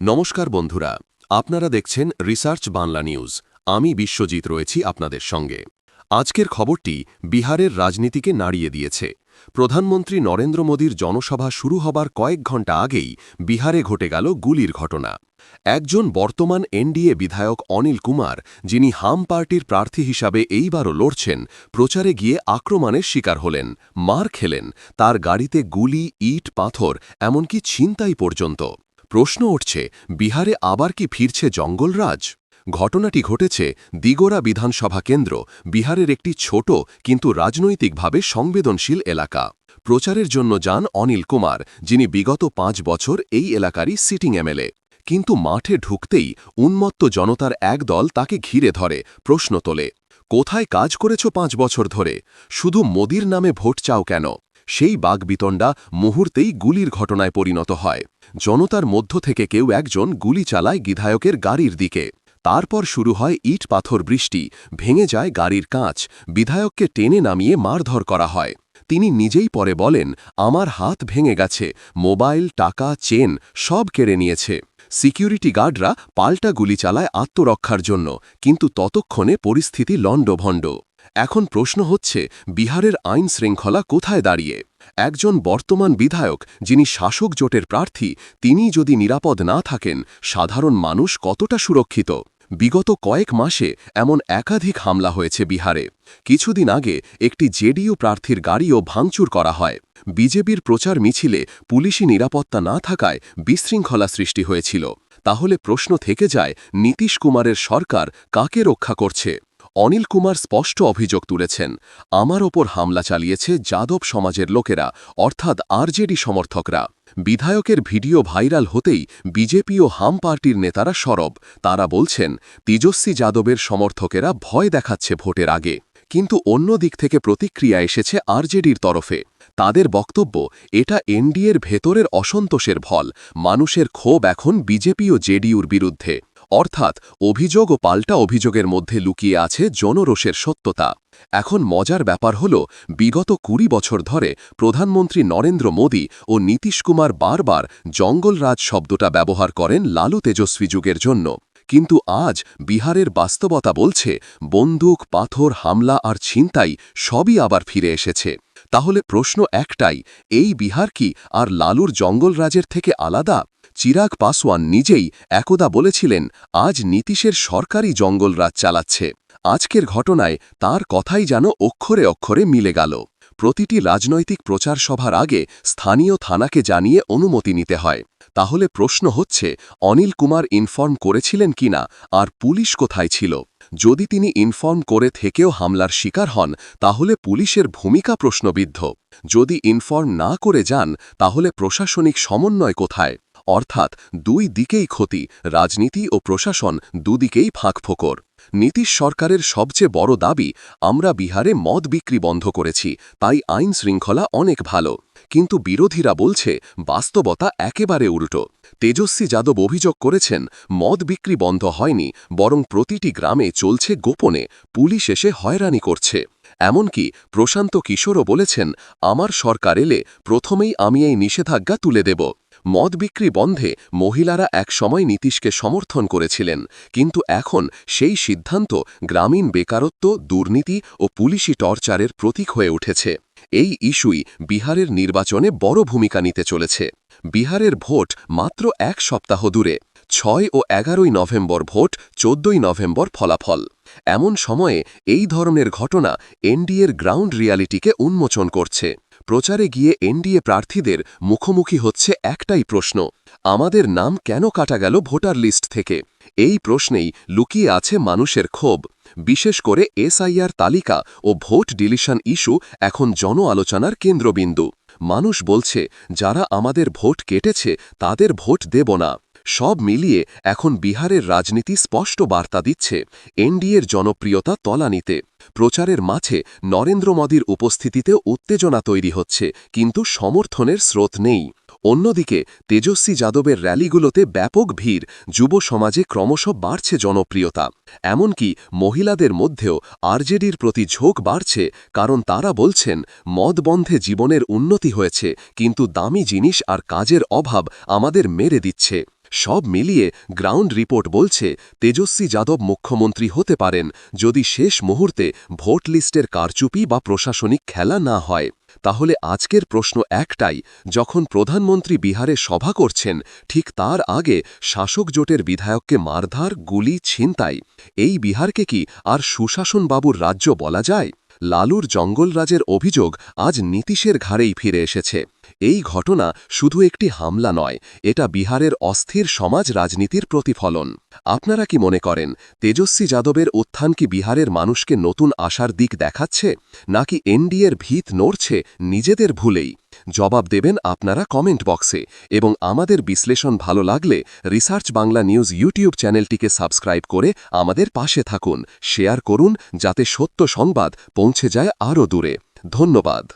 নমস্কার বন্ধুরা, আপনারা দেখছেন রিসার্চ বাংলা নিউজ। আমি বিশ্বজিৎ রয়েছি আপনাদের সঙ্গে। আজকের খবরটি বিহারের রাজনীতিকে নাড়িয়ে দিয়েছে। প্রধানমন্ত্রী নরেন্দ্র মোদীর জনসভা শুরু হবার কয়েক ঘণ্টা আগেই বিহারে ঘটে গেল গুলির ঘটনা। একজন বর্তমান এনডিএ বিধায়ক অনিল কুমার, যিনি হাম পার্টির প্রার্থী হিসাবে এইবারও লড়ছেন, প্রচারে গিয়ে আক্রমণের শিকার হলেন, মার খেলেন, তার গাড়িতে গুলি, ইট, পাথর, এমনকি ছিনতাই পর্যন্ত। প্রশ্ন উঠছে, বিহারে আবার কি ফিরছে জঙ্গলরাজ? ঘটনাটি ঘটেছে দিগোরা বিধানসভা কেন্দ্র, বিহারের একটি ছোট কিন্তু রাজনৈতিকভাবে সংবেদনশীল এলাকা। প্রচারের জন্য যান অনিল কুমার, যিনি বিগত পাঁচ বছর এই এলাকারই সিটিং এমএলএ। কিন্তু মাঠে ঢুকতেই উন্মত্ত জনতার এক দল তাকে ঘিরে ধরে, প্রশ্ন তোলে। কোথায় কাজ করেছ পাঁচ বছর ধরে? শুধু মোদির নামে ভোট চাও কেন? সেই বাগবিতণ্ডা মুহূর্তেই গুলির ঘটনায় পরিণত হয়। জনতার মধ্য থেকে কেউ একজন গুলি চালায় বিধায়কের গাড়ির দিকে। তারপর শুরু হয় ইট পাথর বৃষ্টি, ভেঙে যায় গাড়ির কাঁচ, বিধায়ককে টেনে নামিয়ে মারধর করা হয়। তিনি নিজেই পরে বলেন, আমার হাত ভেঙে গেছে, মোবাইল, টাকা, চেন, সব কেড়ে নিয়েছে। সিকিউরিটি গার্ডরা পাল্টা গুলি চালায় আত্মরক্ষার জন্য, কিন্তু ততক্ষণে পরিস্থিতি লণ্ডভণ্ড। এখন প্রশ্ন হচ্ছে, বিহারের আইন শৃঙ্খলা কোথায় দাঁড়িয়ে? একজন বর্তমান বিধায়ক, যিনি শাসক জোটের প্রার্থী, তিনি যদি নিরাপদ না থাকেন, সাধারণ মানুষ কতটা সুরক্ষিত? বিগত কয়েক মাসে এমন একাধিক হামলা হয়েছে বিহারে। কিছুদিন আগে একটি জেডিইউ প্রার্থীর গাড়িও ভাঙচুর করা হয়। বিজেপির প্রচার মিছিলে পুলিশি নিরাপত্তা না থাকায় বিশৃঙ্খলা সৃষ্টি হয়েছিল। তাহলে প্রশ্ন থেকে যায়, নীতিশ কুমারের সরকার কাকে রক্ষা করছে? অনিল কুমার স্পষ্ট অভিযোগ তুলেছেন, আমার ওপর হামলা চালিয়েছে যাদব সমাজের লোকেরা, অর্থাৎ আরজেডি সমর্থকরা। বিধায়কের ভিডিও ভাইরাল হতেই বিজেপি ও হাম পার্টির নেতারা সরব। তারা বলছেন, তেজস্বী যাদবের সমর্থকেরা ভয় দেখাচ্ছে ভোটের আগে। কিন্তু অন্য দিক থেকে প্রতিক্রিয়া এসেছে আরজেডির তরফে। তাদের বক্তব্য, এটা এনডিএর ভেতরের অসন্তোষের ফল মানুষের ক্ষোভ এখন বিজেপি ও জেডিইউর বিরুদ্ধে। অর্থাৎ অভিযোগ ও পাল্টা অভিযোগের মধ্যে লুকিয়ে আছে জনরোষের সত্যতা। এখন মজার ব্যাপার হল, বিগত কুড়ি বছর ধরে প্রধানমন্ত্রী নরেন্দ্র মোদী ও নীতিশ কুমার বারবার জঙ্গলরাজ শব্দটা ব্যবহার করেন লালু তেজস্বী যুগের জন্য। কিন্তু আজ বিহারের বাস্তবতা বলছে, বন্দুক, পাথর, হামলা আর ছিনতাই সবই আবার ফিরে এসেছে। তাহলে প্রশ্ন একটাই, এই বিহার কি আর লালুর জঙ্গলরাজের থেকে আলাদা? চিরাগ পাসওয়ান নিজেই একদা বলেছিলেন, আজ নীতিশের সরকারি জঙ্গলরাজ চালাচ্ছে। আজকের ঘটনায় তার কথাই যেন অক্ষরে অক্ষরে মিলে গেল। প্রতিটি রাজনৈতিক প্রচার সভার আগে স্থানীয় থানাকে জানিয়ে অনুমতি নিতে হয়। তাহলে প্রশ্ন হচ্ছে, অনিল কুমার ইনফর্ম করেছিলেন কিনা আর পুলিশ কোথায় ছিল? যদি তিনি ইনফর্ম করে থেকেও হামলার শিকার হন, তাহলে পুলিশের ভূমিকা প্রশ্নবিদ্ধ। যদি ইনফর্ম না করে যান, তাহলে প্রশাসনিক সমন্বয় কোথায়? অর্থাৎ দুই দিকেই ক্ষতি, রাজনীতি ও প্রশাসন দুদিকেই ফাঁকফোকর নীতিশ সরকারের সবচেয়ে বড় দাবি, আমরা বিহারে মদ বিক্রি বন্ধ করেছি, তাই আইন শৃঙ্খলা অনেক ভালো। কিন্তু বিরোধীরা বলছে, বাস্তবতা একেবারে উল্টো। তেজস্বী যাদব অভিযোগ করেছেন, মদ বিক্রি বন্ধ হয়নি, বরং প্রতিটি গ্রামে চলছে গোপনে, পুলিশ এসে হয়রানি করছে। এমনকি প্রশান্ত কিশোরও বলেছেন, আমার সরকার এলে প্রথমেই আমি এই নিষেধাজ্ঞা তুলে দেব। মদ বিক্রি বন্ধে মহিলারা একসময় নীতিশকে সমর্থন করেছিলেন, কিন্তু এখন সেই সিদ্ধান্ত গ্রামীণ বেকারত্ব, দুর্নীতি ও পুলিশি টর্চারের প্রতীক হয়ে উঠেছে। এই ইস্যুই বিহারের নির্বাচনে বড় ভূমিকা নিতে চলেছে। বিহারের ভোট মাত্র এক সপ্তাহ দূরে, ছয় ও এগারোই নভেম্বর ভোট, চোদ্দই নভেম্বর ফলাফল। এমন সময়ে এই ধরনের ঘটনা এনডিএর গ্রাউন্ড রিয়ালিটিকে উন্মোচন করছে। প্রচারে গিয়ে এনডিএ প্রার্থীদের মুখোমুখি হচ্ছে একটাই প্রশ্ন, আমাদের নাম কেন কাটা গেল ভোটার লিস্ট থেকে? এই প্রশ্নেই লুকিয়ে আছে মানুষের ক্ষোভ, বিশেষ করে এসআইআর তালিকা ও ভোট ডিলিশন ইস্যু এখন জন আলোচনার কেন্দ্রবিন্দু। মানুষ বলছে, যারা আমাদের ভোট কেটেছে তাদের ভোট দেব না। সব মিলিয়ে এখন বিহারের রাজনীতি স্পষ্ট বার্তা দিচ্ছে। এনডিএর জনপ্রিয়তা তলানিতে। প্রচারের মাঝে নরেন্দ্র মোদীর উপস্থিতিতে উত্তেজনা তৈরি হচ্ছে, কিন্তু সমর্থনের স্রোত নেই। অন্যদিকে, তেজস্বী যাদবের র্যালিগুলোতে ব্যাপক ভিড়, যুব সমাজে ক্রমশ বাড়ছে জনপ্রিয়তা। এমনকি মহিলাদের মধ্যেও আরজেডির প্রতি ঝোঁক বাড়ছে, কারণ তারা বলছেন, মদ বন্ধে জীবনের উন্নতি হয়েছে, কিন্তু দামি জিনিস আর কাজের অভাব আমাদের মেরে দিচ্ছে। সব মিলিয়ে গ্রাউন্ড রিপোর্ট বলছে তেজস্বী যাদব মুখ্যমন্ত্রী হতে পারেন যদি শেষ মুহূর্তে ভোট লিস্টের কারচুপি বা প্রশাসনিক খেলা না হয়। তাহলে আজকের প্রশ্ন একটাই, যখন প্রধানমন্ত্রী বিহারে সভা করছেন, ঠিক তার আগে শাসক জোটের বিধায়ককে মারধার, গুলি, ছিনতাই, এই বিহারকে কি আর সুশাসন বাবুর রাজ্য বলা যায়? লালুর জঙ্গলরাজের অভিযোগ আজ নীতিশের ঘাড়েই ফিরে এসেছে। এই ঘটনা শুধু একটি হামলা নয়, এটা বিহারের অস্থির সমাজ রাজনীতির প্রতিফলন। আপনারা কি মনে করেন, তেজস্বী যাদবের উত্থান কি বিহারের মানুষকে নতুন আশার দিক দেখাচ্ছে, নাকি এনডিএর ভিত নড়ছে নিজেদের ভুলেই? জবাব দেবেন আপনারা কমেন্ট বক্সে, এবং আমাদের বিশ্লেষণ ভালো লাগলে রিসার্চ বাংলা নিউজ ইউটিউব চ্যানেলটিকে সাবস্ক্রাইব করে আমাদের পাশে থাকুন, শেয়ার করুন, যাতে সত্য সংবাদ পৌঁছে যায় আরও দূরে। ধন্যবাদ।